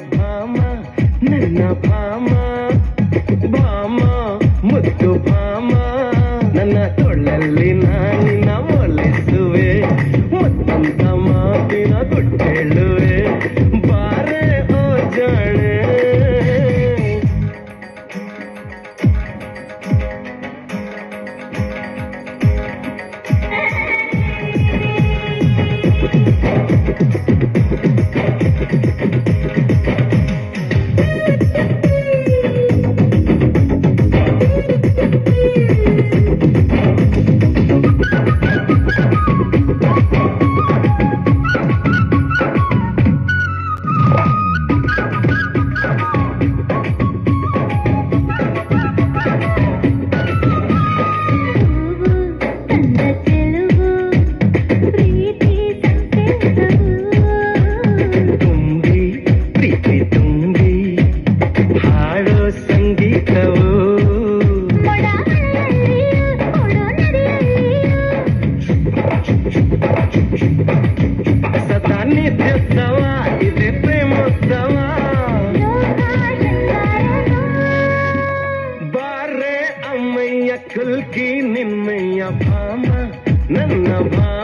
ಭಾಮ ನನ್ನ ಭಾಮ ಭಾಮ भा ಭಾಮ సతాన్నిత్యోత్సవా ఇది ప్రేమోత్సవా ಬಾರೆ ಅಮ್ಮಯ್ಯ ಕುಲ್ಕಿ ನಿಮ್ಮಯ್ಯ ಭಾಮ ನನ್ನ ಭಾಮ